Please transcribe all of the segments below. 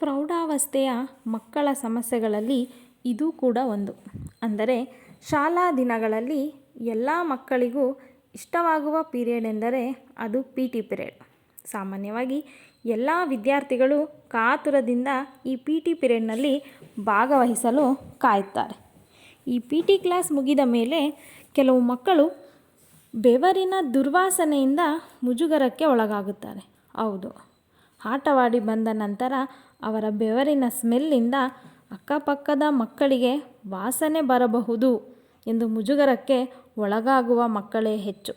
ಪ್ರೌಢಾವಸ್ಥೆಯ ಮಕ್ಕಳ ಸಮಸ್ಯೆಗಳಲ್ಲಿ ಇದು ಕೂಡ ಒಂದು. ಅಂದರೆ ಶಾಲಾ ದಿನಗಳಲ್ಲಿ ಎಲ್ಲ ಮಕ್ಕಳಿಗೂ ಇಷ್ಟವಾಗುವ ಪೀರಿಯಡ್ ಎಂದರೆ ಅದು ಪಿ ಟಿ ಪಿರಿಯಡ್. ಸಾಮಾನ್ಯವಾಗಿ ಎಲ್ಲ ವಿದ್ಯಾರ್ಥಿಗಳು ಕಾತುರದಿಂದ ಈ ಪಿ ಟಿ ಪಿರಿಯಡ್ನಲ್ಲಿ ಭಾಗವಹಿಸಲು ಕಾಯುತ್ತಾರೆ. ಈ ಪಿ ಟಿ ಕ್ಲಾಸ್ ಮುಗಿದ ಮೇಲೆ ಕೆಲವು ಮಕ್ಕಳು ಬೆವರಿನ ದುರ್ವಾಸನೆಯಿಂದ ಮುಜುಗರಕ್ಕೆ ಒಳಗಾಗುತ್ತಾರೆ. ಹೌದು. ಆಟವಾಡಿ ಬಂದ ನಂತರ ಅವರ ಬೆವರಿನ ಸ್ಮೆಲ್ಲಿಂದ ಅಕ್ಕಪಕ್ಕದ ಮಕ್ಕಳಿಗೆ ವಾಸನೆ ಬರಬಹುದು ಎಂದು ಮುಜುಗರಕ್ಕೆ ಒಳಗಾಗುವ ಮಕ್ಕಳೇ ಹೆಚ್ಚು.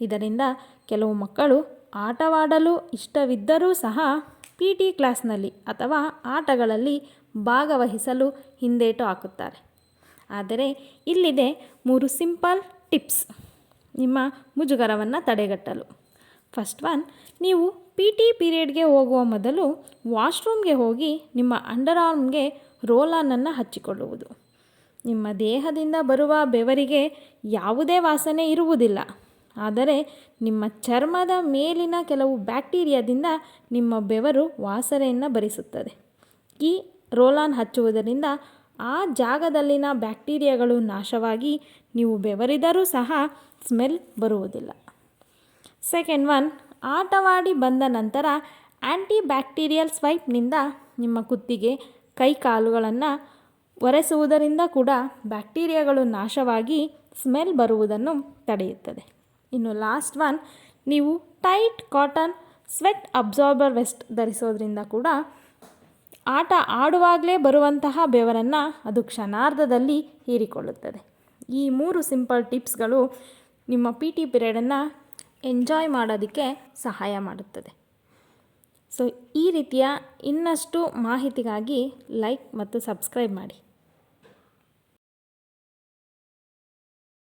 ಇದರಿಂದ ಕೆಲವು ಮಕ್ಕಳು ಆಟವಾಡಲು ಇಷ್ಟವಿದ್ದರೂ ಸಹ ಪಿ ಟಿ ಕ್ಲಾಸ್ನಲ್ಲಿ ಅಥವಾ ಆಟಗಳಲ್ಲಿ ಭಾಗವಹಿಸಲು ಹಿಂದೇಟು ಹಾಕುತ್ತಾರೆ. ಆದರೆ ಇಲ್ಲಿದೆ ಮೂರು ಸಿಂಪಲ್ ಟಿಪ್ಸ್. ನಿಮ್ಮ ಮುಜುಗರವನ್ನು ತಡೆಗಟ್ಟಲು. ಫಸ್ಟ್ ಒನ್ ನೀವು ಪಿ ಟಿ ಪೀರಿಯಡ್ಗೆ ಹೋಗುವ ಮೊದಲು ವಾಶ್ರೂಮ್ಗೆ ಹೋಗಿ ನಿಮ್ಮ ಅಂಡರ್ ಆರ್ಮ್ಗೆ ರೋಲಾನನ್ನು ಹಚ್ಚಿಕೊಳ್ಳುವುದು. ನಿಮ್ಮ ದೇಹದಿಂದ ಬರುವ ಬೆವರಿಗೆ ಯಾವುದೇ ವಾಸನೆ ಇರುವುದಿಲ್ಲ. ಆದರೆ ನಿಮ್ಮ ಚರ್ಮದ ಮೇಲಿನ ಕೆಲವು ಬ್ಯಾಕ್ಟೀರಿಯಾದಿಂದ ನಿಮ್ಮ ಬೆವರು ವಾಸನೆಯನ್ನು ಭರಿಸುತ್ತದೆ. ಈ ರೋಲಾನ್ ಹಚ್ಚುವುದರಿಂದ ಆ ಜಾಗದಲ್ಲಿನ ಬ್ಯಾಕ್ಟೀರಿಯಾಗಳು ನಾಶವಾಗಿ ನೀವು ಬೆವರಿದರೂ ಸಹ ಸ್ಮೆಲ್ ಬರುವುದಿಲ್ಲ. ಸೆಕೆಂಡ್ ಒನ್, ಆಟವಾಡಿ ಬಂದ ನಂತರ ಆ್ಯಂಟಿ ಬ್ಯಾಕ್ಟೀರಿಯಲ್ ಸ್ವೈಪ್ನಿಂದ ನಿಮ್ಮ ಕುತ್ತಿಗೆ ಕೈ ಕಾಲುಗಳನ್ನು ಒರೆಸುವುದರಿಂದ ಕೂಡ ಬ್ಯಾಕ್ಟೀರಿಯಾಗಳು ನಾಶವಾಗಿ ಸ್ಮೆಲ್ ಬರುವುದನ್ನು ತಡೆಯುತ್ತದೆ. ಇನ್ನು ಲಾಸ್ಟ್ ಒನ್, ನೀವು tight cotton sweat absorber vest ಧರಿಸೋದ್ರಿಂದ ಕೂಡ ಆಟ ಆಡುವಾಗಲೇ ಬರುವಂತಹ ಬೆವರನ್ನು ಅದು ಕ್ಷಣಾರ್ಧದಲ್ಲಿ ಹೀರಿಕೊಳ್ಳುತ್ತದೆ. ಈ ಮೂರು ಸಿಂಪಲ್ ಟಿಪ್ಸ್ಗಳು ನಿಮ್ಮ ಪಿ ಟಿ ಪಿರಿಯಡನ್ನು ಎಂಜಾಯ್ ಮಾಡೋದಕ್ಕೆ ಸಹಾಯ ಮಾಡುತ್ತದೆ. ಸೊ ಈ ರೀತಿಯ ಇನ್ನಷ್ಟು ಮಾಹಿತಿಗಾಗಿ ಲೈಕ್ ಮತ್ತು ಸಬ್ಸ್ಕ್ರೈಬ್ ಮಾಡಿ.